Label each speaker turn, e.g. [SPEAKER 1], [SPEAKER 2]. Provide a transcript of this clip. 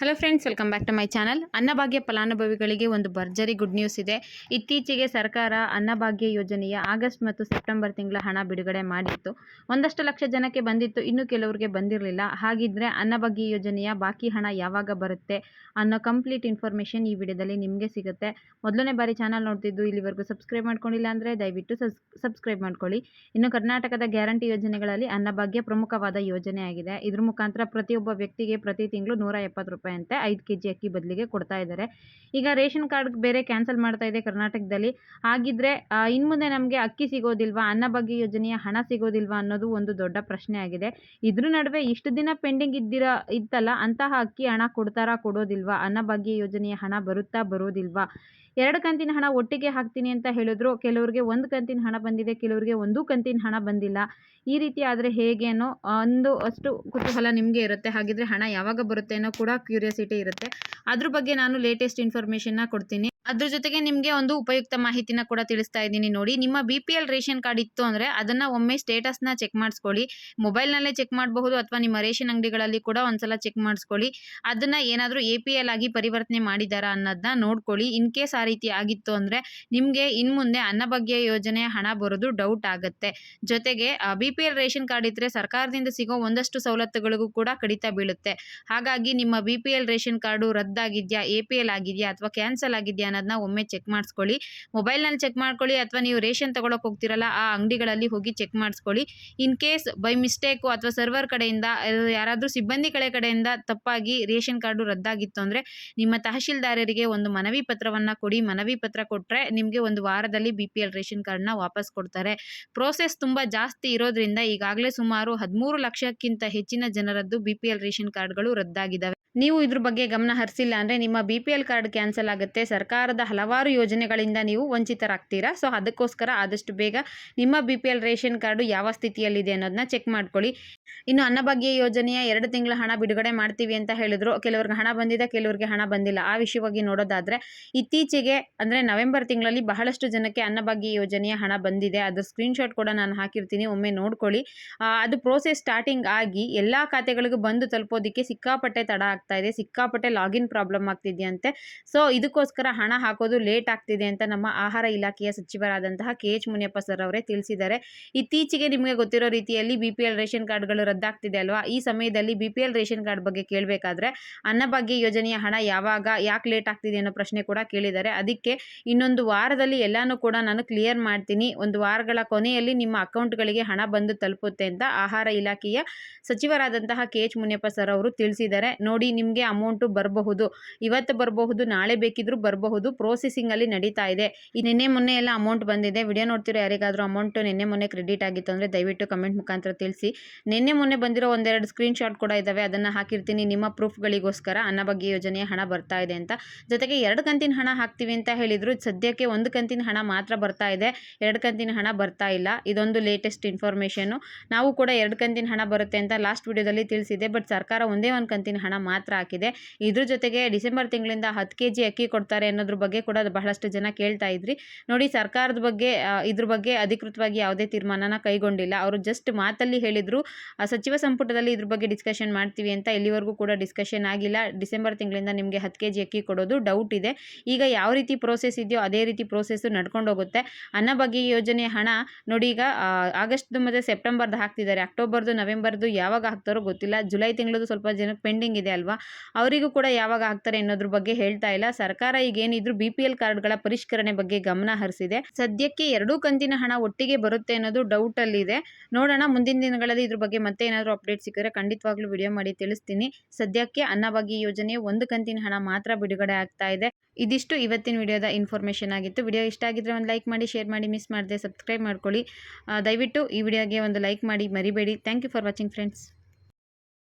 [SPEAKER 1] Hello friends welcome back to my channel Annabhagya ಫಲಾನುಭವಿಗಳಿಗೆ ಒಂದು ಭರ್ಜರಿ ಗುಡ್ ನ್ಯೂಸ್ ಇದೆ. ಇತ್ತೀಚೆಗೆ ಸರ್ಕಾರ ಅನ್ನಭಾಗ್ಯ ಯೋಜನೆಯ ಆಗಸ್ಟ್ ಮತ್ತು ಸೆಪ್ಟೆಂಬರ್ ತಿಂಗಳ ಹಣ ಬಿಡುಗಡೆ ಮಾಡಿತ್ತು. ಒಂದಷ್ಟು ಲಕ್ಷ ಜನಕ್ಕೆ ಬಂದಿತ್ತು, ಇನ್ನು ಕೆಲವರಿಗೆ ಬಂದಿರಲಿಲ್ಲ. ಹಾಗಿದ್ರೆ ಅನ್ನಭಾಗ್ಯ ಯೋಜನೆಯ ಬಾಕಿ ಹಣ ಯಾವಾಗ ಬರುತ್ತೆ ಅನ್ನೋ ಕಂಪ್ಲೀಟ್ ಇನ್ಫಾರ್ಮೇಷನ್ ಈ ವಿಡಿಯೋದಲ್ಲಿ ನಿಮಗೆ ಸಿಗುತ್ತೆ. ಮೊದಲನೇ ಬಾರಿ ಚಾನಲ್ ನೋಡ್ತಿದ್ದು ಇಲ್ಲಿವರೆಗೂ ಸಬ್ಸ್ಕ್ರೈಬ್ ಮಾಡ್ಕೊಂಡಿಲ್ಲ ಅಂದರೆ ದಯವಿಟ್ಟು ಸಬ್ಸ್ಕ್ರೈಬ್ ಮಾಡ್ಕೊಳ್ಳಿ. ಇನ್ನು ಕರ್ನಾಟಕದ ಗ್ಯಾರಂಟಿ ಯೋಜನೆಗಳಲ್ಲಿ ಅನ್ನಭಾಗ್ಯ ಪ್ರಮುಖವಾದ ಯೋಜನೆ ಆಗಿದೆ ಇದ್ರ ಮುಖಾಂತರ ಪ್ರತಿಯೊಬ್ಬ ವ್ಯಕ್ತಿಗೆ ಪ್ರತಿ ತಿಂಗಳು ನೂರ ಎಪ್ಪತ್ತು ರೂಪಾಯಿ ಅಂತೆ ಐದು ಕೆ ಜಿ ಅಕ್ಕಿ ಬದಲಿಗೆ ಕೊಡ್ತಾ ಇದ್ದಾರೆ. ಈಗ ರೇಷನ್ ಕಾರ್ಡ್ ಬೇರೆ ಕ್ಯಾನ್ಸಲ್ ಮಾಡ್ತಾ ಇದೆ ಕರ್ನಾಟಕದಲ್ಲಿ. ಹಾಗಿದ್ರೆ ಇನ್ನು ಮುಂದೆ ನಮಗೆ ಅಕ್ಕಿ ಸಿಗೋದಿಲ್ವಾ ಅನ್ನಭಾಗ್ಯ ಯೋಜನೆಯ ಹಣ ಸಿಗೋದಿಲ್ವಾ ಅನ್ನೋದು ಒಂದು ದೊಡ್ಡ ಪ್ರಶ್ನೆ ಆಗಿದೆ. ಇದ್ರ ನಡುವೆ ಇಷ್ಟು ದಿನ ಪೆಂಡಿಂಗ್ ಇದ್ದಿರ, ಇತ್ತಲ್ಲ, ಅಂತಹ ಅಕ್ಕಿ ಹಣ ಕೊಡ್ತಾರಾ, ಕೊಡೋದಿಲ್ವಾ ಅನ್ನಭಾಗ್ಯ ಯೋಜನೆಯ ಹಣ ಬರುತ್ತಾ, ಬರೋದಿಲ್ವಾ? ಎರಡು ಕಂತಿನ ಹಣ ಒಟ್ಟಿಗೆ ಹಾಕ್ತೀನಿ ಅಂತ ಹೇಳಿದ್ರು, ಕೆಲವರಿಗೆ ಒಂದು ಕಂತಿನ ಹಣ ಬಂದಿದೆ, ಕೆಲವರಿಗೆ ಒಂದು ಕಂತಿನ ಹಣ ಬಂದಿಲ್ಲ. ಈ ರೀತಿ ಆದರೆ ಹೇಗೆ ಅನ್ನೋ ಒಂದು ಅಷ್ಟು ಕುತೂಹಲ ನಿಮಗೆ ಇರುತ್ತೆ. ಹಾಗಿದ್ರೆ ಹಣ ಯಾವಾಗ ಬರುತ್ತೆ ಅನ್ನೋ ಕೂಡ ಕ್ಯೂರಿಯಾಸಿಟಿ ಇರುತ್ತೆ. ಅದ್ರ ಬಗ್ಗೆ ನಾನು ಲೇಟೆಸ್ಟ್ ಇನ್ಫಾರ್ಮೇಷನ್ನ ಕೊಡ್ತೀನಿ. ಅದ್ರ ಜೊತೆಗೆ ನಿಮಗೆ ಒಂದು ಉಪಯುಕ್ತ ಮಾಹಿತಿನ ಕೂಡ ತಿಳಿಸ್ತಾ ಇದ್ದೀನಿ ನೋಡಿ. ನಿಮ್ಮ B P L ration card ಇತ್ತು ಅಂದರೆ ಅದನ್ನು ಒಮ್ಮೆ ಸ್ಟೇಟಸ್ನ ಚೆಕ್ ಮಾಡಿಸ್ಕೊಳ್ಳಿ. ಮೊಬೈಲ್ನಲ್ಲೇ ಚೆಕ್ ಮಾಡಬಹುದು ಅಥವಾ ನಿಮ್ಮ ರೇಷನ್ ಅಂಗಡಿಗಳಲ್ಲಿ ಕೂಡ ಒಂದ್ಸಲ ಚೆಕ್ ಮಾಡಿಸ್ಕೊಳ್ಳಿ. ಅದನ್ನು ಏನಾದರೂ ಎ ಪಿ ಎಲ್ ಆಗಿ ಪರಿವರ್ತನೆ ಮಾಡಿದಾರಾ ಅನ್ನೋದನ್ನ ನೋಡ್ಕೊಳ್ಳಿ. ಇನ್ ಕೇಸ್ ಆ ರೀತಿ ಆಗಿತ್ತು ಅಂದರೆ ನಿಮಗೆ ಇನ್ ಮುಂದೆ ಅನ್ನಭಾಗ್ಯ ಯೋಜನೆ ಹಣ ಬರೋದು ಡೌಟ್ ಆಗುತ್ತೆ. ಜೊತೆಗೆ B P L ration card ಇದ್ದರೆ ಸರ್ಕಾರದಿಂದ ಸಿಗೋ ಒಂದಷ್ಟು ಸವಲತ್ತುಗಳಿಗೂ ಕೂಡ ಕಡಿತ ಬೀಳುತ್ತೆ. ಹಾಗಾಗಿ ನಿಮ್ಮ B P L ration card ರದ್ದಾಗಿದೆಯಾ A P L ಆಗಿದೆಯಾ ಅಥವಾ ಕ್ಯಾನ್ಸಲ್ ಆಗಿದೆಯಾ ಅನ್ನೋದನ್ನ ಒಮ್ಮೆ ಚೆಕ್ ಮಾಡಿಸ್ಕೊಳ್ಳಿ. ಮೊಬೈಲ್ನಲ್ಲಿ ಚೆಕ್ ಮಾಡ್ಕೊಳ್ಳಿ ಅಥವಾ ನೀವು ರೇಷನ್ ತೊಗೊಳಕ್ಕೆ ಹೋಗ್ತಿರಲ್ಲ, ಆ ಅಂಗಡಿಗಳಲ್ಲಿ ಹೋಗಿ ಚೆಕ್ ಮಾಡಿಸ್ಕೊಳ್ಳಿ. ಇನ್ ಕೇಸ್ ಬೈ ಮಿಸ್ಟೇಕು ಅಥವಾ ಸರ್ವರ್ ಕಡೆಯಿಂದ ಯಾರಾದರೂ ಸಿಬ್ಬಂದಿ ಕಡೆ ಕಡೆಯಿಂದ ತಪ್ಪಾಗಿ ರೇಷನ್ ಕಾರ್ಡು ರದ್ದಾಗಿತ್ತು ಅಂದರೆ, ನಿಮ್ಮ ತಹಶೀಲ್ದಾರರಿಗೆ ಒಂದು ಮನವಿ ಪತ್ರವನ್ನು ಕೊಡಿ. ಮನವಿ ಪತ್ರ ಕೊಟ್ಟರೆ ನಿಮಗೆ ಒಂದು ವಾರದಲ್ಲಿ ಬಿ ಪಿ ಎಲ್ ರೇಷನ್ ಕಾರ್ಡ್ನ ವಾಪಸ್ ಕೊಡ್ತಾರೆ. ಪ್ರೋಸೆಸ್ ತುಂಬ ಜಾಸ್ತಿ ಇರೋದ್ರಿಂದ ಈಗಾಗಲೇ ಸುಮಾರು ಹದಿಮೂರು ಲಕ್ಷಕ್ಕಿಂತ ಹೆಚ್ಚಿನ ಜನರದ್ದು ಬಿ ಪಿ ಎಲ್ ರೇಷನ್ ಕಾರ್ಡ್ಗಳು ರದ್ದಾಗಿದ್ದಾವೆ. ನೀವು ಇದ್ರ ಬಗ್ಗೆ ಗಮನ ಹರಿಸಿಲ್ಲ ಅಂದರೆ ನಿಮ್ಮ B P L card cancel ಆಗುತ್ತೆ. ಸರ್ಕಾರದ ಹಲವಾರು ಯೋಜನೆಗಳಿಂದ ನೀವು ವಂಚಿತರಾಗ್ತೀರಾ? ಸೊ ಅದಕ್ಕೋಸ್ಕರ ಆದಷ್ಟು ಬೇಗ ನಿಮ್ಮ B P L ration card ಯಾವ ಸ್ಥಿತಿಯಲ್ಲಿದೆ ಅನ್ನೋದನ್ನ ಚೆಕ್ ಮಾಡ್ಕೊಳ್ಳಿ. ಇನ್ನು ಅನ್ನಭಾಗ್ಯ ಯೋಜನೆಯ ಎರಡು ತಿಂಗಳ ಹಣ ಬಿಡುಗಡೆ ಮಾಡ್ತೀವಿ ಅಂತ ಹೇಳಿದ್ರು. ಕೆಲವ್ರಿಗೆ ಹಣ ಬಂದಿದೆ, ಕೆಲವರಿಗೆ ಹಣ ಬಂದಿಲ್ಲ. ಆ ವಿಷಯವಾಗಿ ನೋಡೋದಾದರೆ ಇತ್ತೀಚೆಗೆ ಅಂದರೆ ನವೆಂಬರ್ ತಿಂಗಳಲ್ಲಿ ಬಹಳಷ್ಟು ಜನಕ್ಕೆ ಅನ್ನಭಾಗ್ಯ ಯೋಜನೆಯ ಹಣ ಬಂದಿದೆ. ಅದರ ಸ್ಕ್ರೀನ್ಶಾಟ್ ಕೂಡ ನಾನು ಹಾಕಿರ್ತೀನಿ. ಒಮ್ಮೆ ನೋಡ್ಕೊಳ್ಳಿ. ಅದು ಪ್ರೋಸೆಸ್ ಸ್ಟಾರ್ಟಿಂಗ್ ಆಗಿ ಎಲ್ಲ ಖಾತೆಗಳಿಗೂ ಬಂದು ತಲುಪೋದಕ್ಕೆ ಸಿಕ್ಕಾಪಟ್ಟೆ ತಡ ಆಗ್ತಾ ಇದೆ ಸಿಕ್ಕಾಪಟ್ಟೆ ಲಾಗಿನ್ ಪ್ರಾಬ್ಲಮ್ ಆಗ್ತಿದೆಯಂತೆ. ಸೊ, ಇದಕ್ಕೋಸ್ಕರ ಹಣ ಹಾಕೋದು ಲೇಟ್ ಆಗ್ತಿದೆ ಅಂತ ನಮ್ಮ ಆಹಾರ ಇಲಾಖೆಯ ಸಚಿವರಾದಂತಹ ಕೆ. ಎಚ್. ಮುನಿಯಪ್ಪ ಸರ್ ಅವರೇ ತಿಳಿಸಿದ್ದಾರೆ. ಇತ್ತೀಚೆಗೆ ನಿಮಗೆ ಗೊತ್ತಿರೋ ರೀತಿಯಲ್ಲಿ ಬಿ ಪಿ ಎಲ್ ರೇಷನ್ ಕಾರ್ಡ್ಗಳು ರದ್ದಾಗ್ತಿದೆ ಅಲ್ವಾ? ಈ ಸಮಯದಲ್ಲಿ B P L ration card ಬಗ್ಗೆ ಕೇಳಬೇಕಾದ್ರೆ ಅನ್ನಭಾಗ್ಯ ಯೋಜನೆಯ ಹಣ ಯಾವಾಗ, ಯಾಕೆ ಲೇಟ್ ಆಗ್ತಿದೆ ಅನ್ನೋ ಪ್ರಶ್ನೆ ಕೂಡ ಕೇಳಿದ್ದಾರೆ. ಅದಕ್ಕೆ ಇನ್ನೊಂದು ವಾರದಲ್ಲಿ ಎಲ್ಲಾನು ಕೂಡ ನಾನು ಕ್ಲಿಯರ್ ಮಾಡ್ತೀನಿ. ಒಂದು ವಾರಗಳ ಕೊನೆಯಲ್ಲಿ ನಿಮ್ಮ ಅಕೌಂಟ್ಗಳಿಗೆ ಹಣ ಬಂದು ತಲುಪುತ್ತೆ ಅಂತ ಆಹಾರ ಇಲಾಖೆಯ ಸಚಿವರಾದಂತಹ ಕೆ. ಎಚ್. ಮುನಿಯಪ್ಪ ಸರ್ ಅವರು ತಿಳಿಸಿದ್ದಾರೆ. ನೋಡಿ ನಿಮಗೆ ಅಮೌಂಟು ಬರಬಹುದು. ಇವತ್ತು ಬರಬಹುದು, ನಾಳೆ ಬೇಕಿದ್ರೂ ಬರಬಹುದು. ಪ್ರೋಸೆಸಿಂಗಲ್ಲಿ ನಡೀತಾ ಇದೆ. ಈ ನಿನ್ನೆ ಮೊನ್ನೆ ಎಲ್ಲ ಅಮೌಂಟ್ ಬಂದಿದೆ. ವಿಡಿಯೋ ನೋಡ್ತಿರೋ ಯಾರಿಗಾದರೂ ಅಮೌಂಟು ನಿನ್ನೆ ಮೊನ್ನೆ ಕ್ರೆಡಿಟ್ ಆಗಿತ್ತು ಅಂದರೆ ದಯವಿಟ್ಟು ಕಮೆಂಟ್ ಮುಖಾಂತರ ತಿಳಿಸಿ. ನಿನ್ನೆ ಮೊನ್ನೆ ಬಂದಿರೋ ಒಂದೆರಡು ಸ್ಕ್ರೀನ್ಶಾಟ್ ಕೂಡ ಇದ್ದಾವೆ ಅದನ್ನು ಹಾಕಿರ್ತೀನಿ. ನಿಮ್ಮ ಪ್ರೂಫ್ಗಳಿಗೋಸ್ಕರ ಅನ್ನಭಾಗ್ಯ ಯೋಜನೆಯ ಹಣ ಬರ್ತಾ ಇದೆ ಅಂತ. ಜೊತೆಗೆ ಎರಡು ಕಂತಿನ ಹಣ ಹಾಕ್ತೀವಿ ಅಂತ ಹೇಳಿದರು. ಸದ್ಯಕ್ಕೆ ಒಂದು ಕಂತಿನ ಹಣ ಮಾತ್ರ ಬರ್ತಾ ಇದೆ. ಎರಡು ಕಂತಿನ ಹಣ ಬರ್ತಾ ಇಲ್ಲ. ಇದೊಂದು ಲೇಟೆಸ್ಟ್ ಇನ್ಫಾರ್ಮೇಷನು ನಾವು ಕೂಡ ಎರಡು ಕಂತಿನ ಹಣ ಬರುತ್ತೆ ಅಂತ ಲಾಸ್ಟ್ ವಿಡಿಯೋದಲ್ಲಿ ತಿಳಿಸಿದೆ ಬಟ್ ಸರ್ಕಾರ ಒಂದೇ ಒಂದು ಕಂತಿನ ಹಣ ಮಾತ್ರ ಹಾಕಿದೆ. ಇದ್ರ ಜೊತೆಗೆ ಡಿಸೆಂಬರ್ ತಿಂಗಳಿಂದ ಹತ್ತು ಕೆ ಜಿ ಅಕ್ಕಿ ಕೊಡ್ತಾರೆ ಅನ್ನೋದ್ರ ಬಗ್ಗೆ ಕೂಡ ಬಹಳಷ್ಟು ಜನ ಕೇಳ್ತಾ ಇದ್ರಿ. ನೋಡಿ ಸರ್ಕಾರದ ಬಗ್ಗೆ ಇದ್ರ ಬಗ್ಗೆ ಅಧಿಕೃತವಾಗಿ ಯಾವುದೇ ತೀರ್ಮಾನನ ಕೈಗೊಂಡಿಲ್ಲ. ಅವರು ಜಸ್ಟ್ ಮಾತಲ್ಲಿ ಹೇಳಿದ್ರು ಸಚಿವ ಸಂಪುಟದಲ್ಲಿ ಇದ್ರ ಬಗ್ಗೆ ಡಿಸ್ಕಷನ್ ಮಾಡ್ತೀವಿ ಅಂತ ಇಲ್ಲಿವರೆಗೂ ಕೂಡ ಡಿಸ್ಕಷನ್ ಆಗಿಲ್ಲ. ಡಿಸೆಂಬರ್ ತಿಂಗಳಿಂದ ನಿಮಗೆ ಹತ್ತು ಕೆ ಜಿ ಅಕ್ಕಿ ಕೊಡೋದು ಡೌಟ್ ಇದೆ. ಈಗ ಯಾವ ರೀತಿ ಪ್ರೋಸೆಸ್ ಇದೆಯೋ ಅದೇ ರೀತಿ ಪ್ರೋಸೆಸ್ಸು ನಡ್ಕೊಂಡು ಹೋಗುತ್ತೆ. ಅನ್ನಭಾಗ್ಯ ಯೋಜನೆ ಹಣ, ನೋಡಿ ಈಗ ಆಗಸ್ಟ್ ಮತ್ತು ಸೆಪ್ಟೆಂಬರ್ದು ಹಾಕ್ತಿದ್ದಾರೆ. ಅಕ್ಟೋಬರ್ದು ನವೆಂಬರ್ದು ಯಾವಾಗ ಹಾಕ್ತಾರೋ ಗೊತ್ತಿಲ್ಲ. ಜುಲೈ ತಿಂಗಳದು ಸ್ವಲ್ಪ ಜನಕ್ಕೆ ಪೆಂಡಿಂಗ್ ಇದೆ ಅಲ್ವಾ ಅವರಿಗೂ ಕೂಡ ಯಾವಾಗ ಹಾಕ್ತಾರೆ ಅನ್ನೋದ್ರ ಬಗ್ಗೆ ಹೇಳ್ತಾ ಇಲ್ಲ. ಸರ್ಕಾರ ಈಗ ಏನಿದ್ರು ಬಿ ಪಿ ಎಲ್ ಕಾರ್ಡ್ಗಳ ಪರಿಷ್ಕರಣೆ ಬಗ್ಗೆ ಗಮನ ಹರಿಸಿದೆ. ಸದ್ಯಕ್ಕೆ ಎರಡೂ ಕಂತಿನ ಹಣ ಒಟ್ಟಿಗೆ ಬರುತ್ತೆ ಅನ್ನೋದು ಡೌಟ್ ಅಲ್ಲಿ ಇದೆ. ನೋಡೋಣ, ಮುಂದಿನ ದಿನಗಳಲ್ಲಿ ಇದ್ರ ಬಗ್ಗೆ ಮತ್ತೆ ಏನಾದರೂ ಅಪ್ಡೇಟ್ ಸಿಕ್ಕಿದ್ರೆ ಖಂಡಿತವಾಗ್ಲೂ ವಿಡಿಯೋ ಮಾಡಿ ತಿಳಿಸ್ತೀನಿ. ಸದ್ಯಕ್ಕೆ ಅನ್ನಭಾಗ್ಯ ಯೋಜನೆ ಒಂದು ಕಂತಿನ ಹಣ ಮಾತ್ರ ಬಿಡುಗಡೆ ಆಗ್ತಾ ಇದೆ. ಇದಿಷ್ಟು ಇವತ್ತಿನ ವಿಡಿಯೋದ ಇನ್ಫಾರ್ಮೇಷನ್ ಆಗಿತ್ತು. ವಿಡಿಯೋ ಇಷ್ಟ ಆಗಿದ್ರೆ ಒಂದು ಲೈಕ್ ಮಾಡಿ ಶೇರ್ ಮಾಡಿ ಮಿಸ್ ಮಾಡದೆ ಸಬ್ಸ್ಕ್ರೈಬ್ ಮಾಡ್ಕೊಳ್ಳಿ. ದಯವಿಟ್ಟು ಈ ವಿಡಿಯೋಗೆ ಒಂದು ಲೈಕ್ ಮಾಡಿ, ಮರಿಬೇಡಿ. Thank you for watching friends